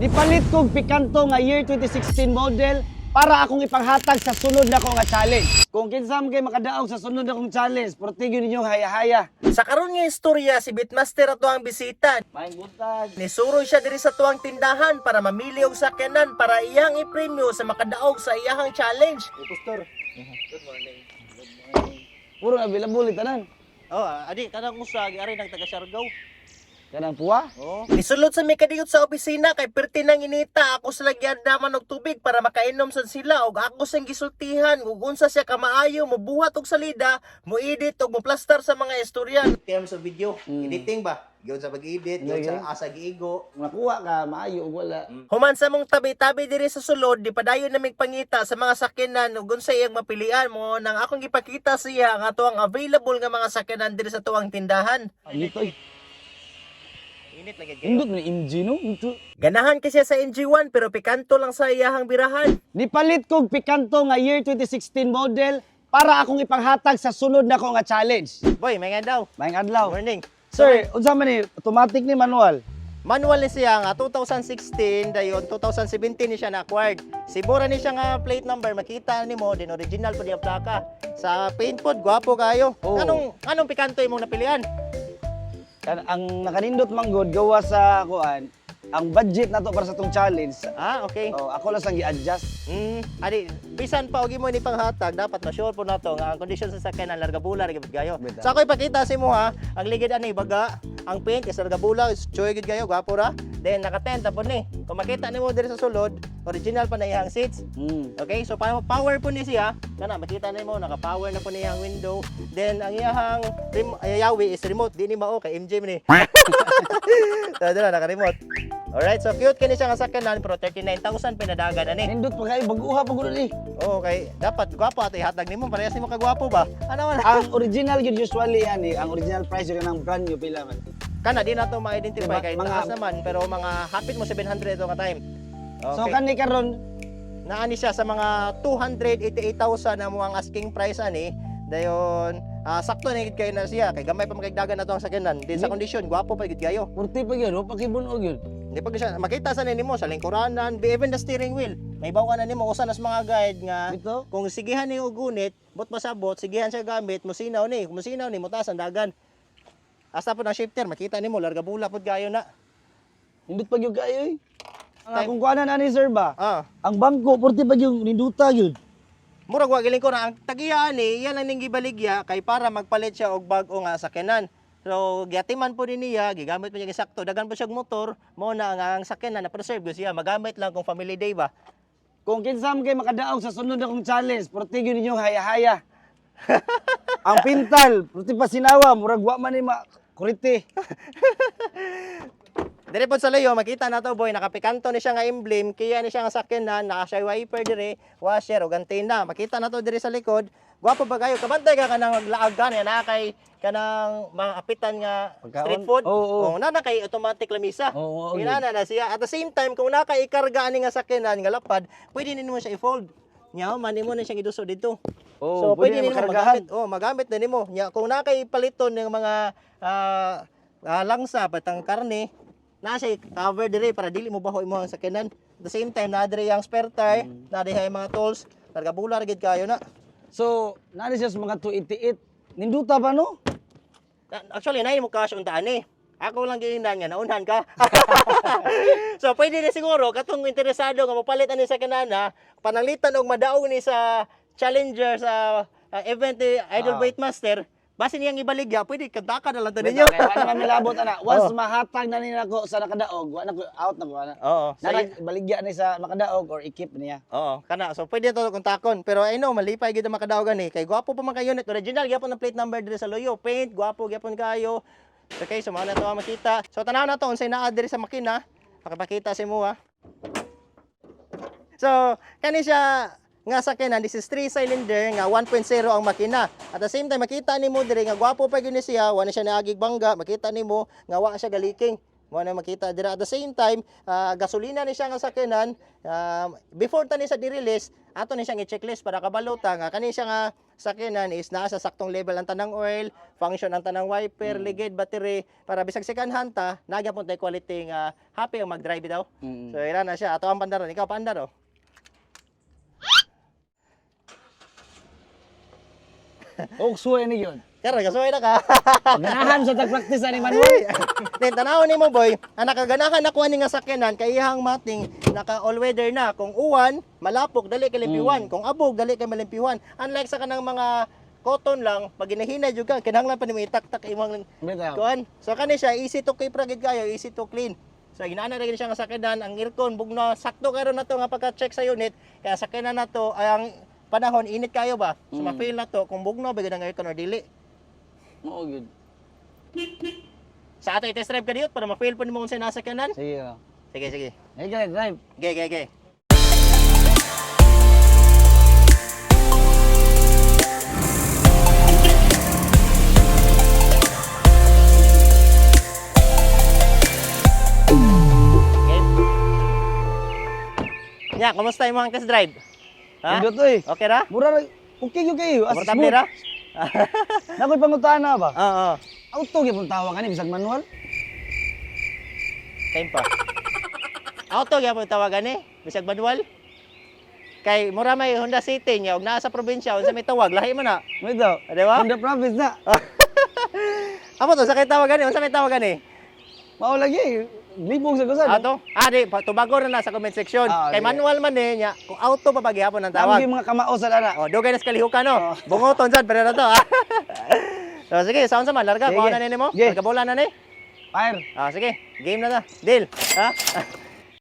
Nipalit kong pikanto nga year 2016 model para akong ipanghatag sa sunod na ko nga challenge. Kung kinsam kay makadaog sa sunod na kong challenge, portigyo ninyong haya-haya. Sa karon nga istorya si Bitmaster ato ang bisita. Maing buntag. Nisuroy siya diri sa tuwang tindahan para mamili og sakyanan para iyang ipremyo sa makadaog sa iyahang challenge. Pastor. Puro available tanan. Oh, adi kanang usag ari nang taga Siargao. Kanang puwa. Oh. Nisulod sa mikadiyot sa opisina kay perti nang inita ako sa lagyan naman og tubig para makainom sad sila og ako sang gisultihan ug unsa siya kamaayo mobuhat og salida, mo-edit og mo-plaster sa mga istorya. Kaya sa video, Mm. editing ba? Giyon sa pag-edit, giyon Lagi. sa asa giigo. Nakuha ka, maayo wala. Human sa mong tabi-tabi diri sa sulod, di padayon namig pangita sa mga sakyanan ug unsa iyang mapilian mo nang akong gipakita siya nga ato ang available nga mga sakyanan diri sa tuwang tindahan. Ay. Init lagi kayo. Indot na MG no. Ito. Ganahan kasi sa NG1 pero pikanto lang sa iyahang birahan. Nipalit kong pikanto nga year 2016 model para akong ipanghatag sa sunod na ko nga challenge. Boy, may daw. Maing adlaw. Morning. Sir, unsa man ni automatic ni manual? Manual ni siya nga 2016 dayon 2017 ni siya na-acquired. Sibura ni siya nga plate number makita nimo din original pa diya plaka. Sa paint pod gwapo kayo. Oh. Anong anong pikanto imong napilian? Kan ang nakanindot manggod gawa sa kuan, ang budget nato para sa tong challenge. Ah, okay. Oh, ako lang sang gi-adjust. Mm, adi, bisan pa og imo ni panghatag, dapat ma-sure po nato nga ang condition sa sakyanan larga bula ra gyud gayo. Beta. Sa ako ipakita sa imo ha, ang ligid ani baga, ang paint is larga bula, is choy gyud gayo, gwapo ra. Then naka-tent tapon ni. Kung makita nimo diri sa sulod, original pa na iyang seats. Mm. Okay, so power po ni siya. Kana makita nimo naka-power na po niya ang window. Then ang iyahang rem- ayawi is remote, di ni mao kay MJ ni. so dala naka-remote. Alright, so cute kini siya nga sakyanan pero 39,000 pinadagan ani. Nindot pa kay baguha pa gud ni. Okay, dapat gwapo at ihatag nimo parehas nimo kagwapo ba? Ano man? Ang original yun usually yan eh. Ang original price yun ng brand new pila man. Kana di nato ma-identify Diba, kay mga- taas naman pero mga hapit mo 700 ito ka time. Okay. So kani karon naani siya sa mga 288,000 na mo ang asking price ani. Dayon, ah, sakto na kayo na siya kay gamay pa magdagdagan na to ang sakyanan. Din sa kondisyon, gwapo pa gid kayo. 40 pa gyud, pakibunog yun. Hindi pa siya makita sa nimo sa lingkuranan, even the steering wheel. May bawa na nimo usa na sa mga guide nga Dito. kung sigihan ni og gunit, bot masabot, sigihan siya gamit, musinaw ni, musinaw ni mutas ang dagan. Asa po ng shifter, makita nimo larga bula pud gayo na. Nindot pa gyud kayo eh. Ang Time. akong kuanan ani sir ba? Ah, Ang bangko 40 pa gyud ninduta gyud. murag wa giling ko na ang tagiya ni, yan ang ning gibaligya kay para magpalit siya og bag-o nga sakyanan. So, giatiman po din niya, gigamit mo niya sakto, dagan po siya og motor, mo na nga ang sakyanan na preserve ko siya, magamit lang kung family day ba. Kung kinsam kay makadaog sa sunod na kong challenge, portigyo ninyong haya-haya. ang pintal, purti pa sinawa, murag wa man ni ma kurite. Dire po sa layo, makita na to boy, nakapikanto ni siya nga emblem, kaya ni siya nga sakyanan, naka siya wiper dire, washer ug antena. Makita na to dire sa likod. Gwapo ba kayo? Kabantay ka kanang maglaag ka niya, na kay kanang mga apitan nga Pagkaon? street food. Oo, oo. Oh, na na kay automatic lamisa. Oo, oo, Kinana na siya. At the same time, kung naka ikarga ani nga sakyanan nga lapad, pwede nimo siya i-fold. Nya, mani mo na siya giduso dito. Oh, so pwede, pwede nimo magamit. Oh, magamit na nimo. Nya, kung naka ipaliton ng mga ah, ah, langsa patang karne, na siya cover dire para dili mo baho imo ang sakyanan. At the same time, na dire ang spare tire, Mm. na dire mga tools, larga bular gid kayo na. So, nani siya sa mga 288. Ninduta ba no? Na- Actually, nahin mo cash untaan eh. Ako lang giingnan nga, naunhan ka. so, pwede na siguro, katong interesado nga mapalit ani sa kanana, pananglitan og madaog ni sa challenger sa ah, event ni Idol Ah. Weight Master, base niyang ibaligya, pwede kantaka na lang to ninyo. Okay, wala namin labot ana. Oh. Once mahatag na nila ko sa nakadaog, wa na ko out na ko ana. Oo. So, Nara baligya ni sa makadaog or ikip niya. Oo, kana. So pwede to kontakon. Pero I know malipay gid ang makadaogan ni. Kay gwapo pa man kay unit. Original gyapon ang plate number diri sa loyo. Paint, gwapo gyapon kayo. Okay, so na to makita. So tanaw na to unsay naa diri sa makina. Makapakita sa imo ha. So, kani siya nga sakyanan this is 3 cylinder nga 1.0 ang makina. At the same time makita nimo diri nga gwapo pa gyud siya, wa na siya naagig bangga, makita nimo nga wa siya galiking. Mo na makita. Dira at the same time ah, gasolina ni siya nga sakyanan. Um, before tani sa di-release ato ni siya i-checklist para kabaluta nga. Kani siya nga sakyanan is naa sa saktong level ang tanang oil function ang tanang wiper ligid battery. Para bisag second hand ta nagyapon tay quality nga happy ang mag-drive daw. Mm. so ira na siya. Ato ang pandaron ikaw pandar oh Og suwe ni yun. Kara, kasuway na ka. Ganahan sa tag-practice ni Manuel. Then tanaw ni mo boy, ang nakaganahan nakuha ni nga sakyanan kay ihang mating naka all weather na. Kung uwan, malapok dali kay limpiwan. Kung abog dali kay malimpiwan. Unlike sa kanang mga cotton lang, pag ginahinay jud ka, kinahanglan pa nimo itaktak imong kuan. So kani siya easy to keep ra gid kayo, easy to clean. So ginaana ra siya nga sakyanan, ang aircon bugno sakto karon na to nga pagka-check sa unit. Kaya sakyanan na to ay ang panahon init kayo ba? So Mm. ma-feel na to kung bugno ba gid ang aircon or dili. Oo, good. Sa ato i-test drive ka diyot para ma-feel po nimo kung saan nasa kanan. Sige. oh. Sige, sige. Hey, guys, drive. Ge, ge. Okay. Ya, kumusta yung mga test drive? Ha? Pindot to eh. Okay ra? Mura ra. Okay yung kayo. As Komportable ra? Nakoy pangutaan na ba? Oo. Auto gyud tawag ani bisag manual. Kain pa. Auto gyapon tawagan ni, bisag manual. Kay mura may Honda City nya ug naa sa probinsya unsa may tawag lahi man na. Mo daw. Di ba? Honda province na. Amo to sa kay tawagan ni, unsa may tawagan ni? Mao lagi. Libong sa kusan. Ato? Ah, di, tubago na na sa comment section. Ah, Kay manual man ni nya, kung auto pa paghihapon ang Tawag yung mga kamao sa dana. Oh, dugay na sa kalihukan no. Oh. Bungoton sad pero na to. ah. so, sige, sound sa man, larga, kuha na nini mo. Larga bola na ni. Fire. Ah, sige, game na na. Deal. Ha?